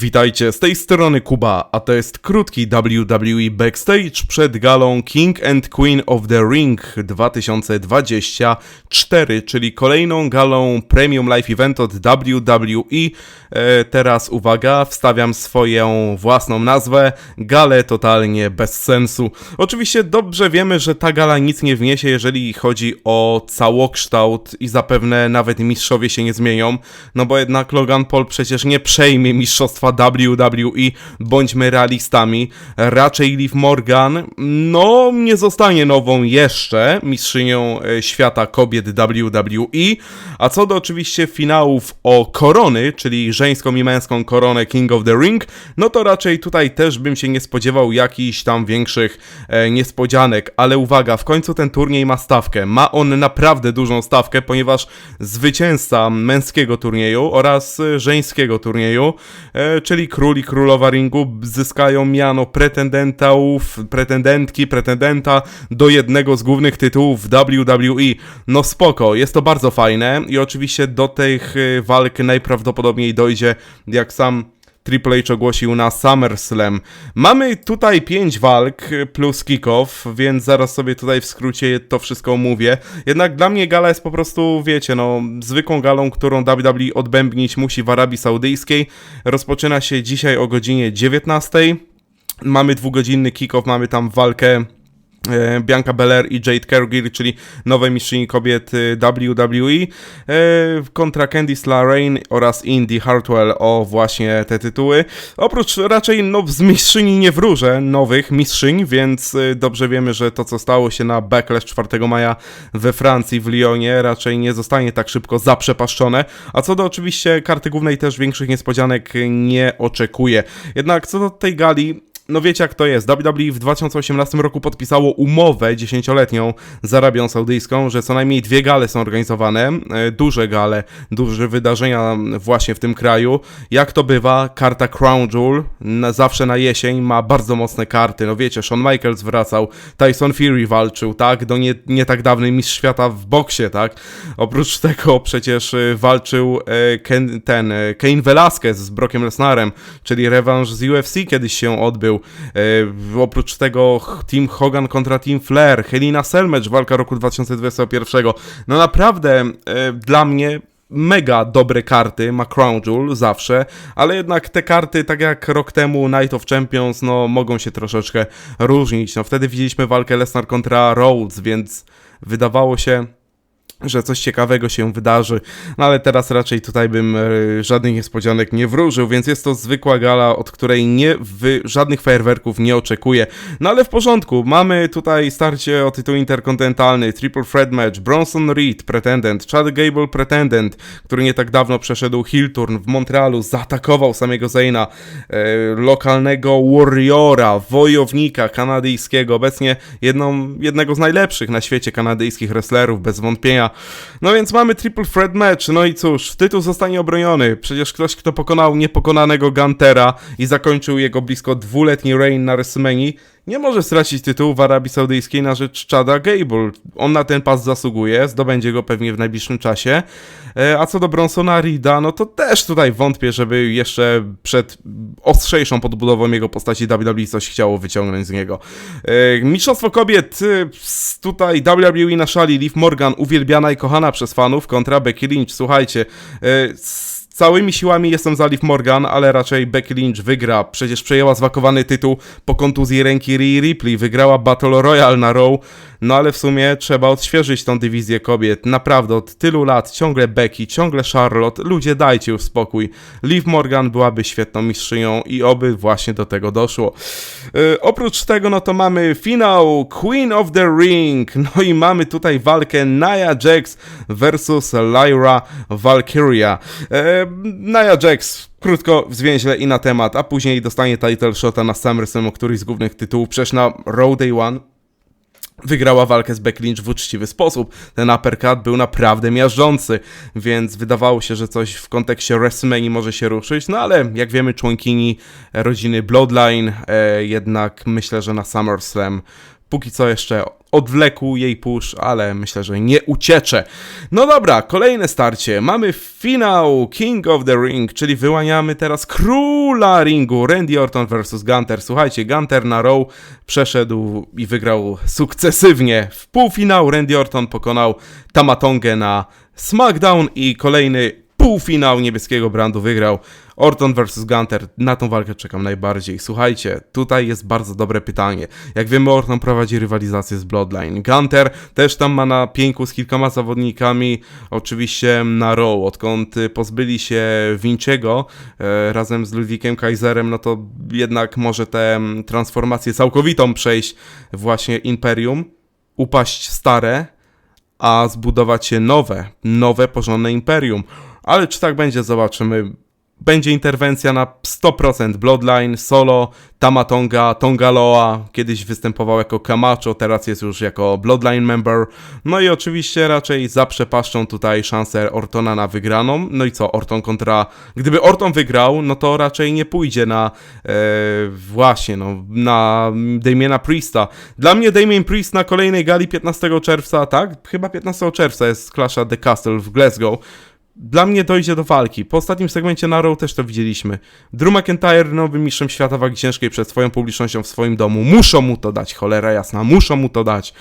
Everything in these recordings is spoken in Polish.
Witajcie, z tej strony Kuba, a to jest krótki WWE Backstage przed galą King and Queen of the Ring 2024, czyli kolejną galą Premium Live Event od WWE. E, teraz uwaga, wstawiam swoją własną nazwę, galę totalnie bez sensu. Oczywiście dobrze wiemy, że ta gala nic nie wniesie, jeżeli chodzi o całokształt i zapewne nawet mistrzowie się nie zmienią, no bo jednak Logan Paul przecież nie przejmie mistrzostwa WWE, bądźmy realistami. Raczej Liv Morgan, no, nie zostanie nową jeszcze mistrzynią e, świata kobiet WWE. A co do oczywiście finałów o korony, czyli żeńską i męską koronę King of the Ring, no to raczej tutaj też bym się nie spodziewał jakichś tam większych e, niespodzianek, ale uwaga, w końcu ten turniej ma stawkę. Ma on naprawdę dużą stawkę, ponieważ zwycięzca męskiego turnieju oraz e, żeńskiego turnieju e, czyli król i królowa ringu zyskają miano pretendentów, pretendentki, pretendenta do jednego z głównych tytułów WWE. No spoko, jest to bardzo fajne i oczywiście do tych y, walk najprawdopodobniej dojdzie, jak sam Triple H ogłosił na SummerSlam. Mamy tutaj 5 walk plus kickoff, więc zaraz sobie tutaj w skrócie to wszystko omówię. Jednak dla mnie gala jest po prostu, wiecie, no, zwykłą galą, którą WWE odbębnić musi w Arabii Saudyjskiej. Rozpoczyna się dzisiaj o godzinie 19. Mamy dwugodzinny kickoff, mamy tam walkę Bianca Belair i Jade Cargill, czyli nowe mistrzyni kobiet e, WWE e, kontra Candice LaRain oraz Indy Hartwell o właśnie te tytuły. Oprócz raczej no, z mistrzyni nie wróżę nowych mistrzyń, więc dobrze wiemy, że to co stało się na Backlash 4 maja we Francji, w Lyonie raczej nie zostanie tak szybko zaprzepaszczone, a co do oczywiście karty głównej też większych niespodzianek nie oczekuję. Jednak co do tej gali, no wiecie jak to jest. WWE w 2018 roku podpisało umowę dziesięcioletnią z Arabią Saudyjską, że co najmniej dwie gale są organizowane, e, duże gale, duże wydarzenia właśnie w tym kraju. Jak to bywa, karta Crown Jewel na, zawsze na jesień ma bardzo mocne karty. No wiecie, Shawn Michaels wracał, Tyson Fury walczył, tak? Do nie, nie tak dawnej mistrz świata w boksie, tak? Oprócz tego przecież e, walczył e, Ken, ten Kane Velasquez z Brockiem Lesnarem, czyli rewanż z UFC kiedyś się odbył. E, oprócz tego Team Hogan kontra Team Flair, Helena Selmecz, walka roku 2021. No naprawdę e, dla mnie mega dobre karty, ma Crown Jewel zawsze, ale jednak te karty, tak jak rok temu Night of Champions, no mogą się troszeczkę różnić. No wtedy widzieliśmy walkę Lesnar kontra Rhodes, więc wydawało się że coś ciekawego się wydarzy, no ale teraz raczej tutaj bym e, żadnych niespodzianek nie wróżył, więc jest to zwykła gala, od której nie żadnych fajerwerków nie oczekuję. No ale w porządku, mamy tutaj starcie o tytuł interkontynentalny, triple threat match, Bronson Reed, pretendent, Chad Gable, pretendent, który nie tak dawno przeszedł Hill Turn w Montrealu, zaatakował samego Zayna, e, lokalnego warriora, wojownika kanadyjskiego, obecnie jedną, jednego z najlepszych na świecie kanadyjskich wrestlerów, bez wątpienia no więc mamy triple threat match, no i cóż, tytuł zostanie obroniony. Przecież ktoś, kto pokonał niepokonanego Guntera i zakończył jego blisko dwuletni reign na WrestleMania, nie może stracić tytułu w Arabii Saudyjskiej na rzecz Chada Gable. On na ten pas zasługuje, zdobędzie go pewnie w najbliższym czasie. E, a co do Bronsona Rida, no to też tutaj wątpię, żeby jeszcze przed ostrzejszą podbudową jego postaci WWE coś chciało wyciągnąć z niego. E, mistrzostwo kobiet, e, tutaj WWE na szali, Liv Morgan uwielbiana i kochana przez fanów kontra Becky Lynch. Słuchajcie, Całymi siłami jestem za Liv Morgan, ale raczej Becky Lynch wygra. Przecież przejęła zwakowany tytuł po kontuzji ręki Rhea Ripley, wygrała Battle Royale na Raw, no ale w sumie trzeba odświeżyć tą dywizję kobiet. Naprawdę, od tylu lat ciągle Becky, ciągle Charlotte, ludzie dajcie już spokój. Liv Morgan byłaby świetną mistrzynią i oby właśnie do tego doszło. Yy, oprócz tego, no to mamy finał Queen of the Ring, no i mamy tutaj walkę Nia Jax versus Lyra Valkyria. Yy, Nia Jax krótko, zwięźle i na temat, a później dostanie title shota na SummerSlam o któryś z głównych tytułów, przecież na Raw Day One wygrała walkę z Becky Lynch w uczciwy sposób. Ten uppercut był naprawdę miażdżący, więc wydawało się, że coś w kontekście WrestleMania może się ruszyć, no ale jak wiemy członkini rodziny Bloodline, e, jednak myślę, że na SummerSlam póki co jeszcze odwlekł jej push, ale myślę, że nie uciecze. No dobra, kolejne starcie. Mamy finał King of the Ring, czyli wyłaniamy teraz króla ringu. Randy Orton vs Gunter. Słuchajcie, Gunter na Raw przeszedł i wygrał sukcesywnie. W półfinał Randy Orton pokonał Tamatongę na SmackDown i kolejny półfinał niebieskiego brandu wygrał Orton vs Gunter. Na tą walkę czekam najbardziej. Słuchajcie, tutaj jest bardzo dobre pytanie. Jak wiemy, Orton prowadzi rywalizację z Bloodline. Gunter też tam ma na pięku z kilkoma zawodnikami, oczywiście na Raw. Odkąd pozbyli się Vinciego e, razem z Ludwikiem Kaiserem, no to jednak może tę transformację całkowitą przejść właśnie Imperium, upaść stare, a zbudować się nowe, nowe, porządne imperium. Ale czy tak będzie, zobaczymy. Będzie interwencja na 100% Bloodline, Solo, Tamatonga, Tongaloa, kiedyś występował jako Camacho, teraz jest już jako Bloodline member. No i oczywiście raczej zaprzepaszczą tutaj szansę Ortona na wygraną. No i co, Orton kontra... Gdyby Orton wygrał, no to raczej nie pójdzie na e, właśnie, no, na Damiena Priesta. Dla mnie Damien Priest na kolejnej gali 15 czerwca, tak? Chyba 15 czerwca jest Clash at the Castle w Glasgow dla mnie dojdzie do walki. Po ostatnim segmencie na Raw też to widzieliśmy. Drew McIntyre nowym mistrzem świata wagi ciężkiej przed swoją publicznością w swoim domu. Muszą mu to dać, cholera jasna, muszą mu to dać.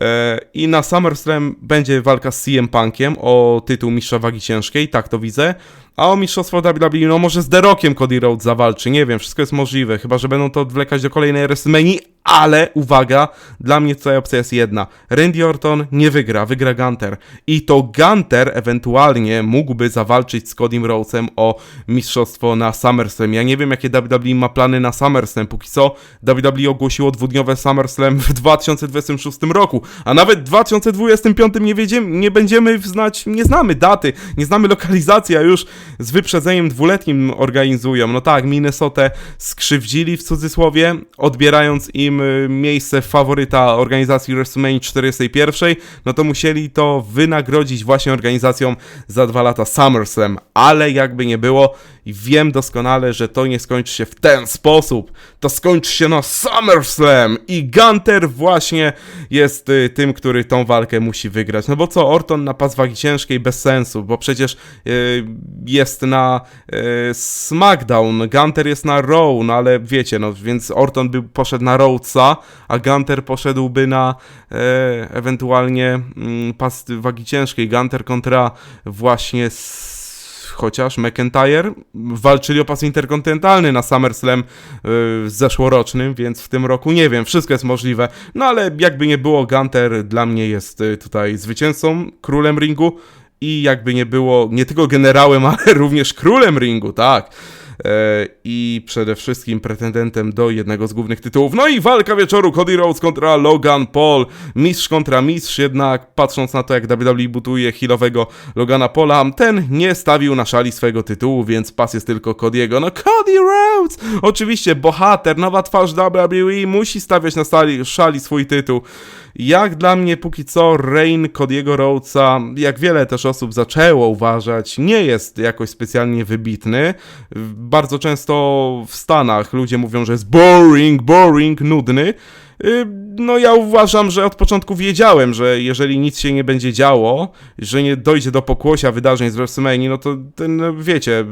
E, I na SummerSlam będzie walka z CM Punkiem o tytuł mistrza wagi ciężkiej, tak to widzę. A o mistrzostwo WWE, no może z The Rockiem Cody Rhodes zawalczy, nie wiem, wszystko jest możliwe, chyba że będą to odwlekać do kolejnej WrestleMania, ale uwaga, dla mnie tutaj opcja jest jedna. Randy Orton nie wygra, wygra Gunter. I to Gunter ewentualnie mógłby zawalczyć z Codym Rhodesem o mistrzostwo na SummerSlam. Ja nie wiem, jakie WWE ma plany na SummerSlam. Póki co WWE ogłosiło dwudniowe SummerSlam w 2026 roku, a nawet w 2025 nie, wiedziemy, nie będziemy znać, nie znamy daty, nie znamy lokalizacji, a już z wyprzedzeniem dwuletnim organizują. No tak, Minnesotę skrzywdzili w cudzysłowie, odbierając im miejsce faworyta organizacji WrestleMania 41, no to musieli to wynagrodzić właśnie organizacją za dwa lata SummerSlam, ale jakby nie było, wiem doskonale, że to nie skończy się w ten sposób. To skończy się na SummerSlam i Gunter właśnie jest y, tym, który tą walkę musi wygrać. No bo co, Orton na pas wagi ciężkiej bez sensu, bo przecież y, jest na y, SmackDown, Gunter jest na Raw, no ale wiecie, no więc Orton by poszedł na Rhodesa, a Gunter poszedłby na e, ewentualnie mm, pas wagi ciężkiej. Gunter kontra właśnie chociaż McIntyre walczyli o pas interkontynentalny na SummerSlam yy, zeszłorocznym, więc w tym roku nie wiem, wszystko jest możliwe. No ale jakby nie było, Gunter dla mnie jest y, tutaj zwycięzcą, królem ringu i jakby nie było, nie tylko generałem, ale również królem ringu, tak. E, i przede wszystkim pretendentem do jednego z głównych tytułów. No i walka wieczoru Cody Rhodes kontra Logan Paul. Mistrz kontra mistrz, jednak patrząc na to jak WWE butuje healowego Logana Paula, ten nie stawił na szali swojego tytułu, więc pas jest tylko Cody'ego. No Cody Rhodes! Oczywiście bohater, nowa twarz WWE musi stawiać na szali swój tytuł. Jak dla mnie póki co Reign Cody'ego Rhodesa, jak wiele też osób zaczęło uważać, nie jest jakoś specjalnie wybitny. Bardzo często w Stanach ludzie mówią, że jest boring, boring, nudny. Y, No ja uważam, że od początku wiedziałem, że jeżeli nic się nie będzie działo, że nie dojdzie do pokłosia wydarzeń z WrestleMania, no to ten, no wiecie,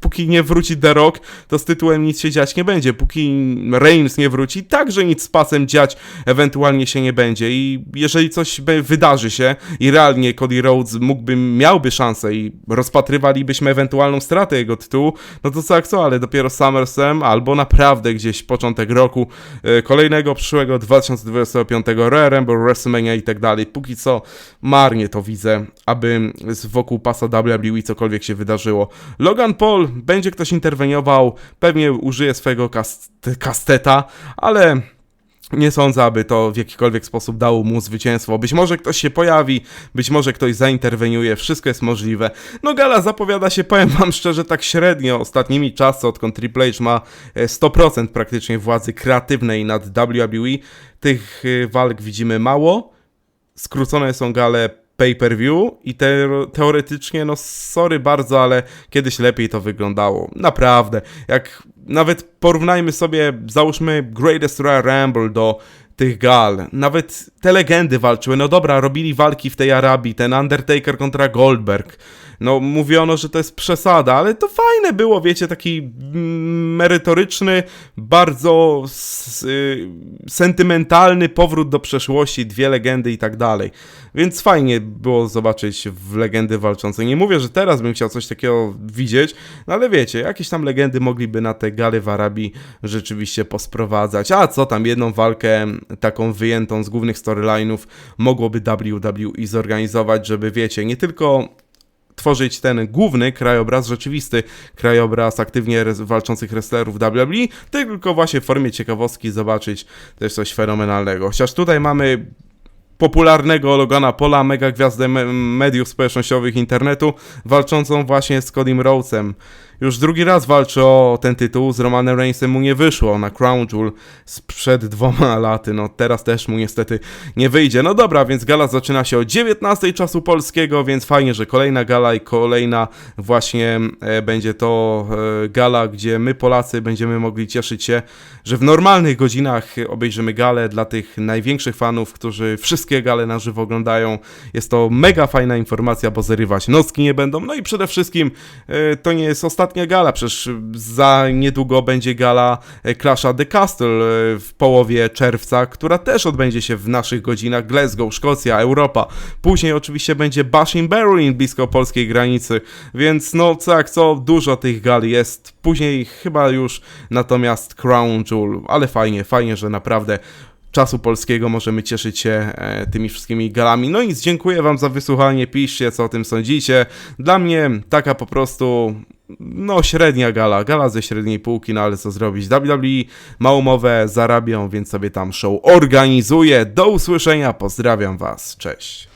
póki nie wróci The Rock, to z tytułem nic się dziać nie będzie. Póki Reigns nie wróci, także nic z pasem dziać ewentualnie się nie będzie. I jeżeli coś wydarzy się i realnie Cody Rhodes mógłby, miałby szansę i rozpatrywalibyśmy ewentualną stratę jego tytułu, no to co jak co, ale dopiero SummerSlam albo naprawdę gdzieś początek roku e, kolejnego przyszłego 2025 Royal Rumble, WrestleMania i tak dalej. Póki co marnie to widzę, aby wokół pasa WWE cokolwiek się wydarzyło. Logan Paul, będzie ktoś interweniował, pewnie użyje swojego kast kasteta, ale nie sądzę, aby to w jakikolwiek sposób dało mu zwycięstwo. Być może ktoś się pojawi, być może ktoś zainterweniuje, wszystko jest możliwe. No gala zapowiada się, powiem wam szczerze, tak średnio ostatnimi czasy, odkąd Triple H ma e, 100% praktycznie władzy kreatywnej nad WWE. Tych e, walk widzimy mało. Skrócone są gale pay-per-view i te, teoretycznie, no sorry bardzo, ale kiedyś lepiej to wyglądało. Naprawdę. Jak nawet porównajmy sobie, załóżmy Greatest Royal Rumble do tych gal. Nawet te legendy walczyły. No dobra, robili walki w tej Arabii, ten Undertaker kontra Goldberg. No mówiono, że to jest przesada, ale to fajne było, wiecie, taki mm, merytoryczny, bardzo y, sentymentalny powrót do przeszłości, dwie legendy i tak dalej. Więc fajnie było zobaczyć w legendy walczące. Nie mówię, że teraz bym chciał coś takiego widzieć, no ale wiecie, jakieś tam legendy mogliby na te gali w Arabii rzeczywiście posprowadzać. A co tam, jedną walkę taką wyjętą z głównych storyline'ów mogłoby WWE zorganizować, żeby wiecie, nie tylko tworzyć ten główny krajobraz, rzeczywisty krajobraz aktywnie walczących wrestlerów WWE, tylko właśnie w formie ciekawostki zobaczyć też coś fenomenalnego. Chociaż tutaj mamy popularnego Logana Pola, mega gwiazdę me- mediów społecznościowych internetu, walczącą właśnie z Codym Rhodesem. Już drugi raz walczy o ten tytuł, z Romanem Reignsem mu nie wyszło na Crown Jewel sprzed dwoma laty, no teraz też mu niestety nie wyjdzie. No dobra, więc gala zaczyna się o 19 czasu polskiego, więc fajnie, że kolejna gala i kolejna właśnie e, będzie to e, gala, gdzie my Polacy będziemy mogli cieszyć się, że w normalnych godzinach obejrzymy galę dla tych największych fanów, którzy wszystkie gale na żywo oglądają. Jest to mega fajna informacja, bo zarywać nocki nie będą. No i przede wszystkim e, to nie jest ostatnia gala, przecież za niedługo będzie gala e, Clash at the Castle e, w połowie czerwca, która też odbędzie się w naszych godzinach Glasgow, Szkocja, Europa. Później oczywiście będzie Bash in Berlin blisko polskiej granicy, więc no co jak co, dużo tych gal jest. Później chyba już natomiast Crown Jewel, ale fajnie, fajnie, że naprawdę czasu polskiego możemy cieszyć się e, tymi wszystkimi galami. No i dziękuję wam za wysłuchanie, piszcie co o tym sądzicie. Dla mnie taka po prostu no średnia gala, gala ze średniej półki, no ale co zrobić. WWE ma umowę, zarabią, więc sobie tam show organizuje. Do usłyszenia, pozdrawiam was, cześć.